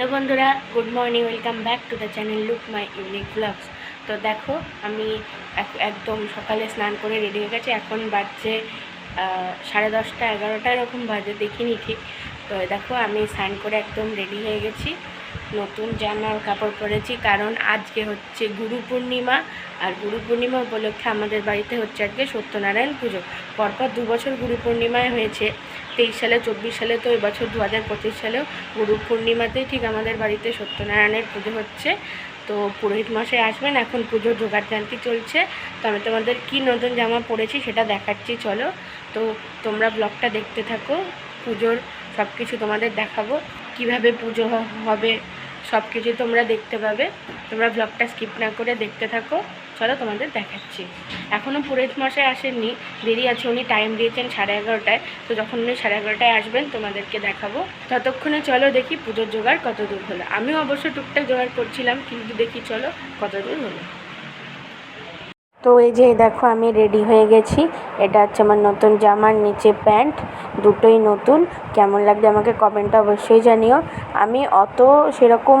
Hello বন্ধুরা, good morning, welcome back to the channel look my unique vlogs তো দেখো, আমি এক- একদম সকালে স্নান করে রেডি হয়ে গেছি। এখন বাজছে সাড়ে দশটা, এগারোটা, এরকম বাজে, দেখিনি ঠিক। তো দেখো, আমি স্নান করে একদম রেডি হয়ে গেছি। নতুন জামার কাপড় পরেছি, কারণ আজকে হচ্ছে গুরু পূর্ণিমা। আর গুরু পূর্ণিমা উপলক্ষে আমাদের বাড়িতে হচ্ছে আজকে সত্যনারায়ণ পুজো। পরপর দু বছর গুরু পূর্ণিমায় হয়েছে। তেইশ সালে, চব্বিশ সালে তো এবছর দু হাজার পঁচিশ সালেও গুরু পূর্ণিমাতেই ঠিক আমাদের বাড়িতে সত্যনারায়ণের পুজো হচ্ছে। তো পুরোহিত মশাই আসবেন, এখন পুজোর জোগাড়যন্ত্রী চলছে। তো আমি তোমাদের কী নতুন জামা পরেছি সেটা দেখাচ্ছি, চলো। তো তোমরা ব্লগটা দেখতে থাকো, পুজোর সব কিছু তোমাদের দেখাবো। কীভাবে পুজো হবে সব কিছু তোমরা দেখতে পাবে। তোমরা ব্লগটা স্কিপ না করে দেখতে থাকো। চলো তোমাদের দেখাচ্ছি। এখনও পুরোহিত মশাই আসেননি, দেরি আছে, উনি টাইম দিয়েছেন সাড়ে এগারোটায়। তো যখন উনি সাড়ে এগারোটায় আসবেন, তোমাদেরকে দেখাবো। ততক্ষণে চলো দেখি পুজোর জোগাড় কতদূর হলো। আমিও অবশ্য টুকটাক জোগাড় করছিলাম, কিন্তু দেখি চলো কত দূর হলো। তো এই যে দেখো আমি রেডি হয়ে গেছি। এটা হচ্ছে আমার নতুন জামার নিচে প্যান্ট, দুটোই নতুন। কেমন লাগবে আমাকে কমেন্টে অবশ্যই জানিও। আমি অত সেরকম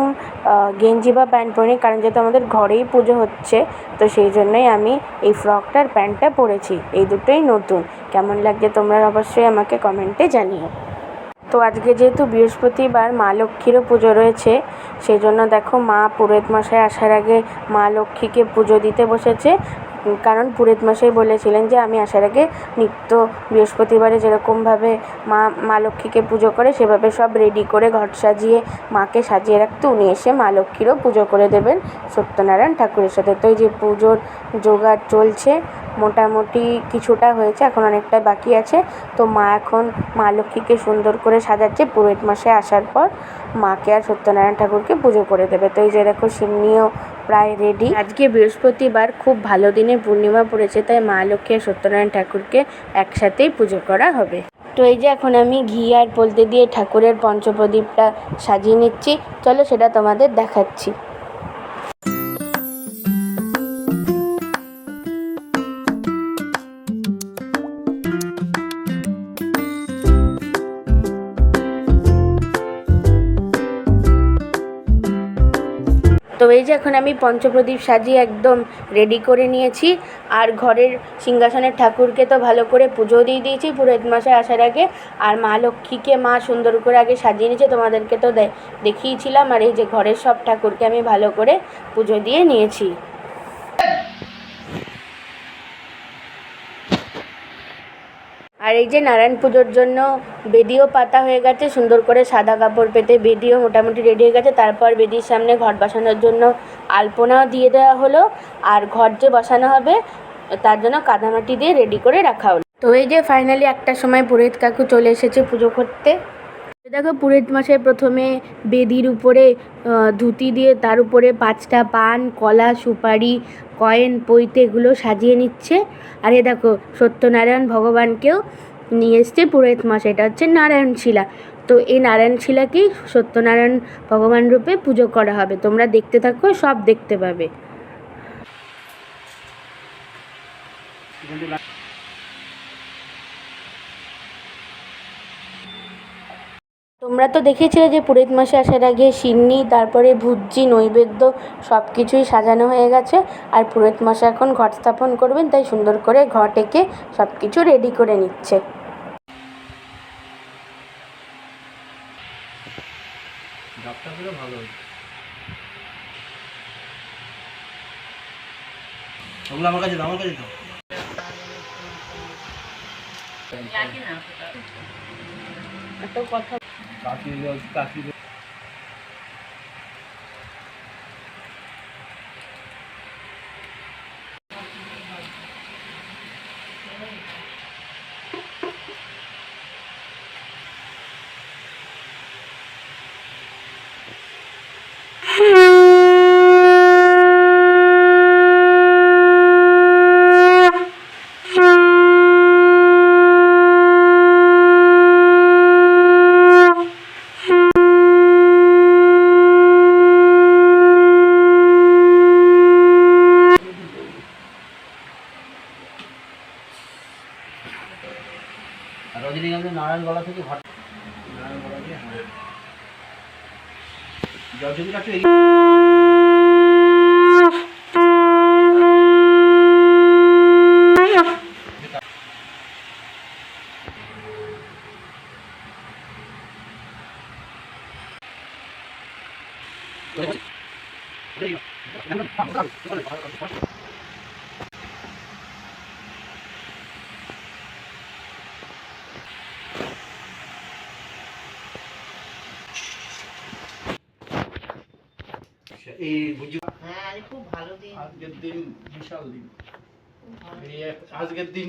গেঞ্জি বা প্যান্ট পরিনি, কারণ যেহেতু আমাদের ঘরেই পুজো হচ্ছে, তো সেই জন্যই আমি এই ফ্রকটার প্যান্টটা পরেছি। এই দুটোই নতুন। কেমন লাগছে তোমরা অবশ্যই আমাকে কমেন্টে জানিও। তো আজকে যেহেতু বৃহস্পতিবার, মা লক্ষ্মীরও পুজো রয়েছে, সেই জন্য দেখো মা পুরোহিত মশাই আসার আগে মা লক্ষ্মীকে পুজো দিতে বসেছে। কারণ পুরোহিত মশাই বলেছিলেন যে, আমি আসার আগে নিত্য বৃহস্পতিবারে যেরকমভাবে মা মা লক্ষ্মীকে পুজো করে, সেভাবে সব রেডি করে ঘর সাজিয়ে, মাকে সাজিয়ে রাখতে উনি এসে মা লক্ষ্মীরও পুজো করে দেবেন সত্যনারায়ণ ঠাকুরের সাথে। তো এই যে পুজোর জোগাড় চলছে, মোটামুটি কিছুটা হয়েছে, এখন অনেকটা বাকি আছে। তো মা এখন মা লক্ষ্মীকে সুন্দর করে সাজাচ্ছে পুরোহিত মশাই আসার পর। মাকে আর সত্যনারায়ণ ঠাকুরকে পুজো করে দেবে। তো এই যে দেখো, সিন্নিও প্রায় রেডি আজকে বৃহস্পতিবার খুব ভালো দিনে পূর্ণিমা পড়েছে, তাই মা লক্ষ্মী আর সত্যনারায়ণ ঠাকুরকে একসাথেই পুজো করা হবে। তো এই যে এখন আমি ঘি আর বলতে দিয়ে ঠাকুরের পঞ্চপ্রদীপটা সাজিয়ে নিচ্ছি। চলো সেটা তোমাদের দেখাচ্ছি। এই যে এখন আমি পঞ্চপ্রদীপ সাজিয়ে একদম রেডি করে নিয়েছি। আর ঘরের সিংহাসনের ঠাকুরকে তো ভালো করে পুজো দিয়ে দিয়েছি পুরোহিত মাসে আসার আগে। আর মা লক্ষ্মীকে মা সুন্দর করে আগে সাজিয়ে নিয়েছে, তোমাদেরকে তো দেখিয়েছিলাম। আর এই যে ঘরের সব ঠাকুরকে আমি ভালো করে পুজো দিয়ে নিয়েছি। আর এই যে নারায়ণ পুজোর জন্য বেদিও পাতা হয়ে গেছে, সুন্দর করে সাদা কাপড় পেতে বেদিও মোটামুটি রেডি হয়ে গেছে। তারপর বেদির সামনে ঘট বসানোর জন্য আলপনাও দিয়ে দেওয়া হলো। আর ঘর যে বসানো হবে, তার জন্য কাদামাটি দিয়ে রেডি করে রাখা হলো। তো এই যে ফাইনালি একটা সময় পুরোহিত কাকু চলে এসেছে পুজো করতে। দেখো পুরোহিত মশাই প্রথমে বেদির উপরে ধুতি দিয়ে তার উপরে পাঁচটা পান, কলা, সুপারি কয়েন, পৈতে এগুলো সাজিয়ে নিচ্ছে। আর এ দেখো, সত্যনারায়ণ ভগবানকেও নিয়ে এসছে পুরোহিত মশাই। এটা হচ্ছে নারায়ণ শিলা। তো এই নারায়ণ শিলাকেই সত্যনারায়ণ ভগবান রূপে পুজো করা হবে। তোমরা দেখতে থাকো, সব দেখতে পাবে। তোমরা তো দেখেছিলে যে পুরোহিত মাসে আসার আগে সিন্নি তারপরে ভুজ্জি নৈবেদ্য সব কিছুই সাজানো হয়ে গেছে। আর পুরোহিত মাসে এখন ঘট স্থাপন করবেন তাই সুন্দর করে ঘট এঁকে সব কিছু রেডি করে নিচ্ছে। ভালো আমার কাছে আমার কাছে দাও। একটা কথা কাশি নারায়ণগড়া থেকে ঘট নারায়ণগড়া থেকে যতদিন কাছে এই এই বুঝি হ্যাঁ আরে খুব ভালো দিন আজকের দিন বিশাল দিন এই এক- আজকের দিন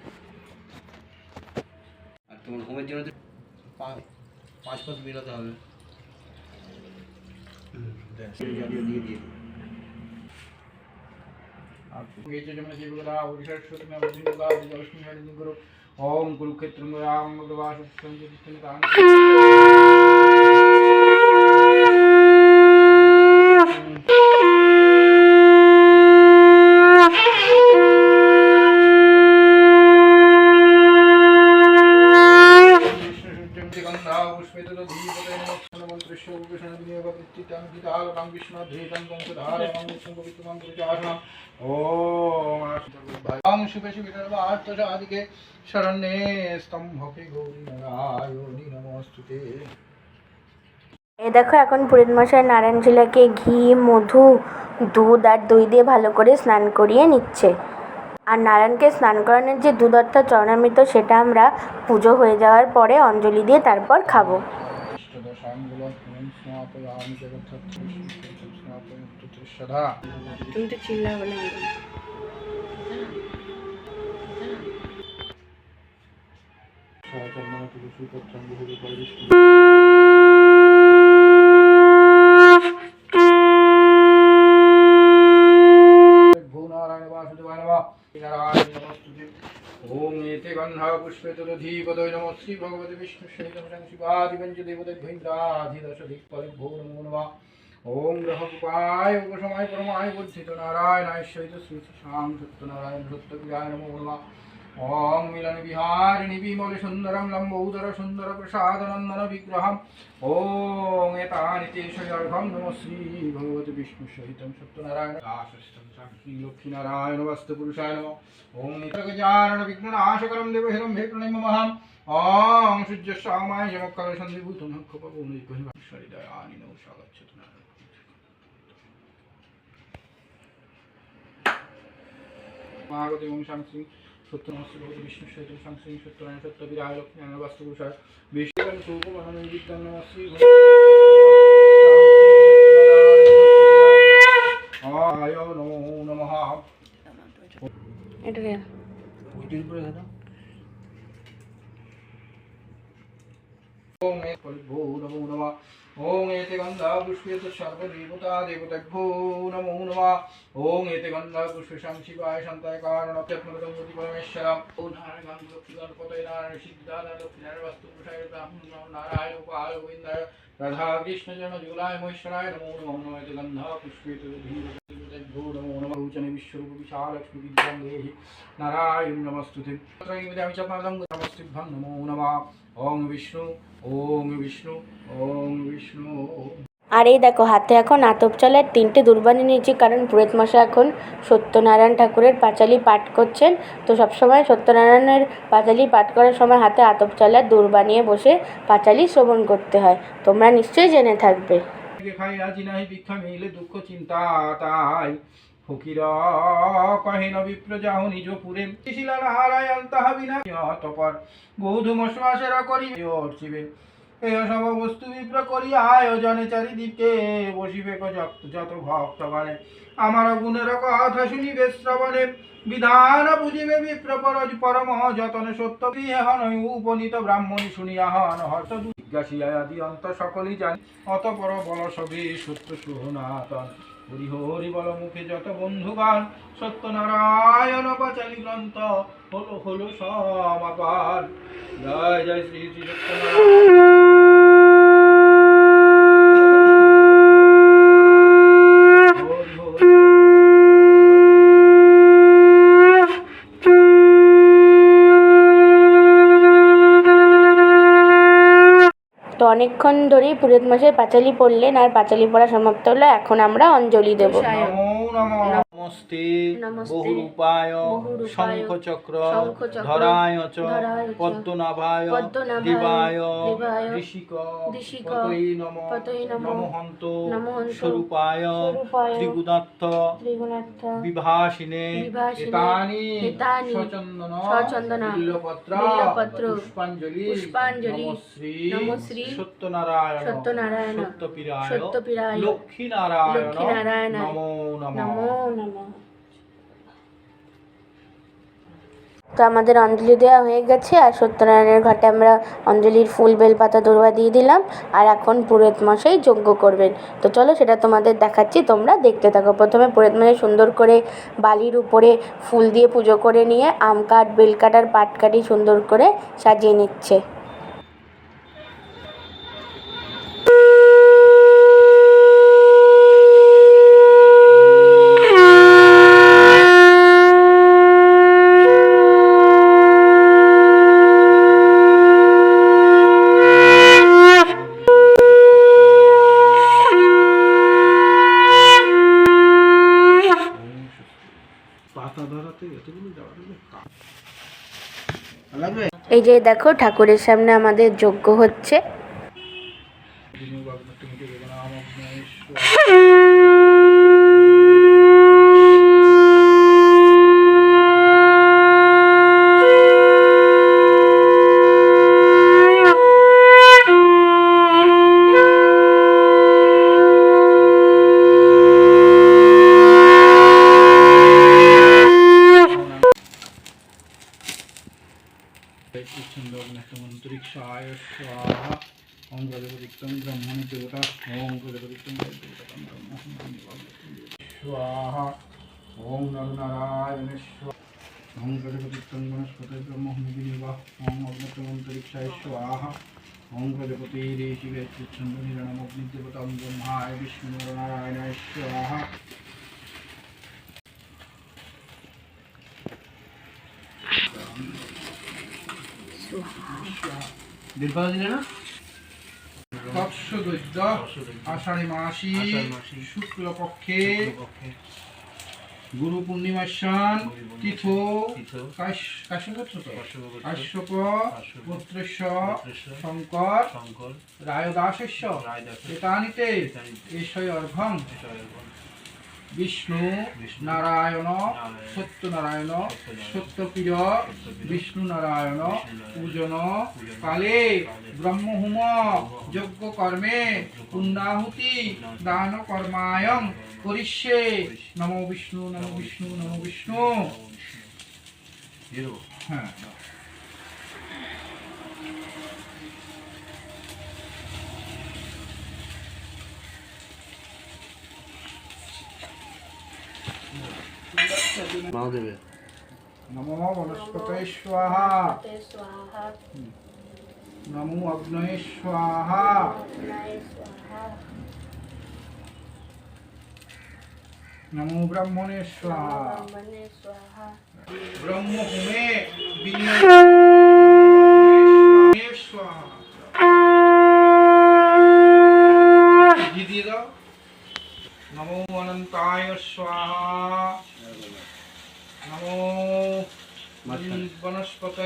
আর তোমার হোমের জন্য তো পা- পাঁচ পাঁচ বেরোতে হবে হুম, ব্যাস, এই জাতীয় দিয়ে দিয়ে দিই। ओम कुरुक्षेत्र राम भगवान শরণ্যে স্তম্ভকে গৌরী নারায়ণী নমস্তুতে এই দেখো এখন পুরীত মশাই নারায়ণ ঝিলাকে ঘি মধু দুধ আর দই দিয়ে ভালো করে স্নান করিয়ে নিচ্ছে। আর নারায়ণকে স্নান করানোর যে দুধ অর্থাৎ চরণামৃত সেটা আমরা পুজো হয়ে যাওয়ার পরে অঞ্জলি দিয়ে তারপর খাব। তুমি তো চিল্লা বলে ओम एते गन्धा पुष्पे तदधीपदय नमः श्री भगवते विष्णु सहितं शं शिवादिपञ्च देवदैभैन्द्राधिदशधिक्पदे भो नमो नमः ओम ग्रहपाय उपशमाय परमाय बुद्धित नारायणाय सहित श्री शाम सत्यनारायण सत्यप्रियाय नमो नमः ओम मिलन विहारिणि विमल सुन्दरं लम्बोदर सुन्दर प्रसादनन्दन विग्रहम् ओम एतानि ते शयर्घं नमः श्री भगवते विष्णु सहितं सत्यनारायण दासस्थं श्री लक्ष्मीनारायण वस्तुपुरुषाय नमः ओम नितगजानन विघ्ननाशकरं देवहिरं हे प्रणमहम् ओम सूर्य श्यामाय जगत्काल सन्धिभूतं खपवो नैकहिमश्वरिदयानि नौ स्वागच्छतु महागते ओम शान्ति সত্যনমস্তে ভগবতী বিষ্ণু সহিত সংশ্রী সত্যনারায়ণ সত্য বিরায় লক্ষ্মী নারায়ণ বাস্তুপুরুষায় বিষ্ণু সুপমহান বিদ্যান নমস্রী আয় নমো নমঃ এটা ওইটির উপরে দাদা ওম এ ভো নমো নমঃ ওম এতে গন্ধা পুষ্পে তো সর্বদেবতা ও নারায়ণ গাঙ্গ লক্ষ্মী গণপতয় নারায়ণ সিদ্ধারায়ণ লক্ষ্মী নারায়ণ বাস্তু পুরুষায় ব্রাহ্মণ নমঃ নারায়ণ গোপাল গোবিন্দায় রাধা কৃষ্ণ জন জুলায় মহেশ্বরায় নমো নমঃ নমঃ এতে গন্ধা পুষ্পে তো ধীর দেবতাভ্যো নমো নমঃ উচনে বিশ্বরূপ বিশাল বিদ্যাং দেহি নারায়ণ নমস্তুতে ত্রয়ীমিদামি চ নমস্তুভ্যং নমো নমঃ ওম বিষ্ণু ওম বিষ্ণু ওম বিষ্ণু আর এই দেখো, হাতে এখন আতপ চালের তিনটে দুর্বানি নিয়েছি, কারণ পুরোহিত মশাই এখন সত্যনারায়ণ ঠাকুরের পাঁচালি পাঠ করছেন। তো সবসময় সত্যনারায়ণের পাঁচালি পাঠ করার সময় হাতে আতপ চালের দূর বানিয়ে বসে পাঁচালি শ্রবণ করতে হয়। তোমরা নিশ্চয়ই জেনে থাকবে। দুঃখ চিন্তা তাই। নারায়ণ তাহা বিনা। তপর বৌধু মশাসেরা করি। এই সব বস্তু বিপ্র করি আয়োজনে চারিদিকে বসিবে যত যত ভক্তগণে। আমার গুণের কথা শুনিবে শ্রবণে। বিধান বুঝিবে বিপ্র পরজ পরম যতন সত্য। হন উপনীত ব্রাহ্মণী শুনিয়া হন হর্ষ জিজ্ঞাসিয়া আদি অন্ত সকলই জানি। অতপর বল সবে সত্য সুহনাতন। হরি হরি বল মুখে যত বন্ধুগান সত্যনারায়ণ পাচালি গ্রন্থ হলো হলো সমাপার জয় জয়, শ্রী শ্রী সত্যনারায়ণ। তো অনেকক্ষণ ধরেই পুরোহিত মশাই পাঁচালি পড়লেন আর পাঁচালি পড়া সমাপ্ত হলো। এখন আমরা অঞ্জলি দেবো। নমস্তে বহুরূপায় শঙ্খচক্র ধরায় চ পদ্মনাভায় দেবায় ঋষিক পতৈ নম নমহন্ত স্বরূপায় ত্রিগুণার্থ বিভাসিনে এতানি সচন্দন বিল্লপত্র পুষ্পাঞ্জলি পুষ্পাঞ্জলি নমশ্রী সত্যনারায়ণ সত্যনারায়ণ সত্যপীরায় লক্ষ্মীনারায়ণ লক্ষ্মীনারায়ণ নমঃ। নমো নমঃ। তো আমাদের অঞ্জলি দেওয়া হয়ে গেছে, আর সত্যনারায়ণের ঘাটে আমরা অঞ্জলির ফুল, বেলপাতা দৌড়া দিয়ে দিলাম, আর এখন পুরোহিত মশাই যজ্ঞ করবেন। তো চলো সেটা তোমাদের দেখাচ্ছি, তোমরা দেখতে থাকো। প্রথমে পুরোহিত মশাই সুন্দর করে বালির উপরে ফুল দিয়ে পুজো করে নিয়ে, আম কাঠ, বেল কাঠ আর পাট কাঠি সুন্দর করে সাজিয়ে নিচ্ছে পাতা ধরাতে এতগুলো যাওয়া লাগবে এই যে দেখো ঠাকুরের সামনে আমাদের যজ্ঞ হচ্ছে। স্বাহা ওম নরনারায়ণ ওম গজপতিক্তম বনস্পতি ব্রহ্মণি দেবা ওম অগ্নতমন্তরিক্ষায় স্বাহা ওম গজপতি ঋষিবে ছন্দ নিরণমগ্নি দেবতাম তৎসদৈত্য আষাঢ়ি মাসি শুক্লপক্ষে গুরু পূর্ণিমাসান তীর্থ কাশ্যপ পুত্রেশ শঙ্কর শঙ্কর। রায়দাসস্য এতানিতে এষয় অর্ঘম বিষ্ণু নারায়ণ সত্যনারায়ণ সত্যপ্রিয় বিষ্ণু নারায়ণ পূজন কালে ব্রহ্মহুম যজ্ঞ কর্মে পুণ্যাহুতি দান কর্মায়ং করিষ্যে নমো বিষ্ণু নমো বিষ্ণু নমো বিষ্ণু হ্যাঁ মাও দেবে নমো বনস্পতে স্বাহা। নমো অগ্নয়ে স্বাহা। নমো ব্রহ্মণে স্বাহা। স্বাহা ঘি দিয়ে দাও নমো অনন্তায় স্বাহা নমো বনস্পতয়ে সিদ্ধি ভৈরবায় স্বাহা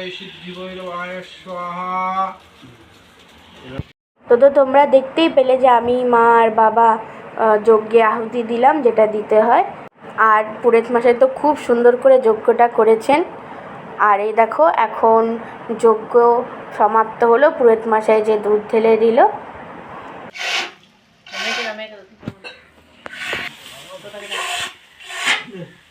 তো তো তোমরা দেখতেই পেলে যে আমি মা আর বাবা যজ্ঞে আহুতি দিলাম, যেটা দিতে হয়। আর পুরেত মশাই তো খুব সুন্দর করে যজ্ঞটা করেছেন। আর এই দেখো, এখন যজ্ঞ সমাপ্ত হলো, পুরেত মশাই যে দুধ ঢেলে দিল। এই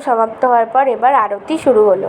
সমাপ্ত হওয়ার পর এবার আরতি শুরু হলো।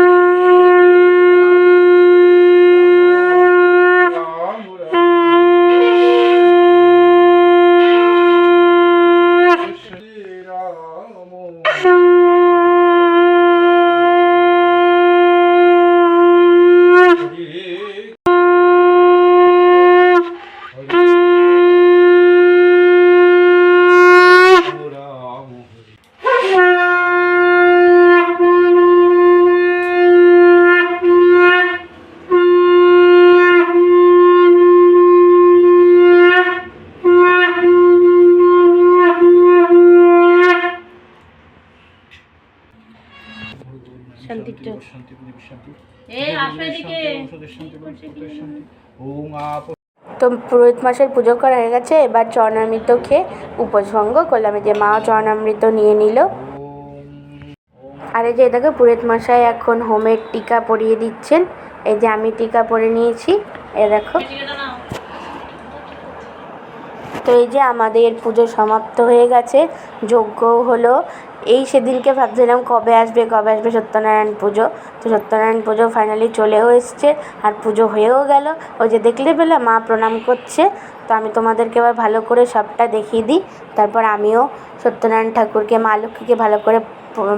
তো পুরোহিত মাসের পুজো করা হয়ে গেছে। এবার চরণামৃত খেয়ে উপোস ভঙ্গ করলাম যে মা চরণামৃত নিয়ে নিল। আর এই যে এটাকে পুরোহিত মশাই এখন হোমের টিকা পরিয়ে দিচ্ছেন। এই যে আমি টিকা পরে নিয়েছি। এ দেখো। তো এই যে আমাদের পুজো সমাপ্ত হয়ে গেছে। যজ্ঞ হলো। এই সেদিনকে ভাবছিলাম কবে আসবে কবে আসবে সত্যনারায়ণ পুজো। তো সত্যনারায়ণ পুজো ফাইনালি চলেও এসছে আর পুজো হয়েও গেল। ওই যে দেখলে পেলে, মা প্রণাম করছে। তো আমি তোমাদেরকে এবার ভালো করে সবটা দেখিয়ে দিই। তারপর আমিও সত্যনারায়ণ ঠাকুরকে, মা লক্ষ্মীকে ভালো করে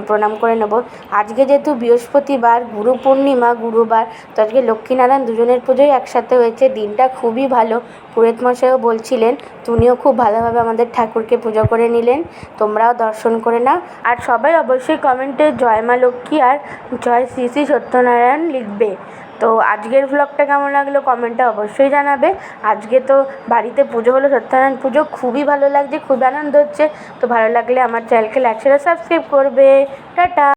প্রণাম করে নেব। আজকে যেহেতু বৃহস্পতিবার, গুরু পূর্ণিমা, গুরুবার, তো আজকে লক্ষ্মীনারায়ণ দুজনের পুজোই একসাথে হয়েছে। দিনটা খুবই ভালো পুরেত মশাইও বলছিলেন তুমিও খুব ভালোভাবে আমাদের ঠাকুরকে পুজো করে নিলেন, তোমরাও দর্শন করে নাও। আর সবাই অবশ্যই কমেন্টে জয় মা লক্ষ্মী আর জয় শ্রী শ্রী সত্যনারায়ণ লিখবে। তো আজকের ভ্লগটা কেমন লাগল কমেন্টটা অবশ্যই জানাবে। আজকে তো বাড়িতে পুজো হলো, সত্যনারায়ণ পুজো খুবই ভালো লাগছে খুবই আনন্দ হচ্ছে। তো ভালো লাগলে আমার চ্যানেলকে লাইক শেয়ার সাবস্ক্রাইব করবে। টাটা!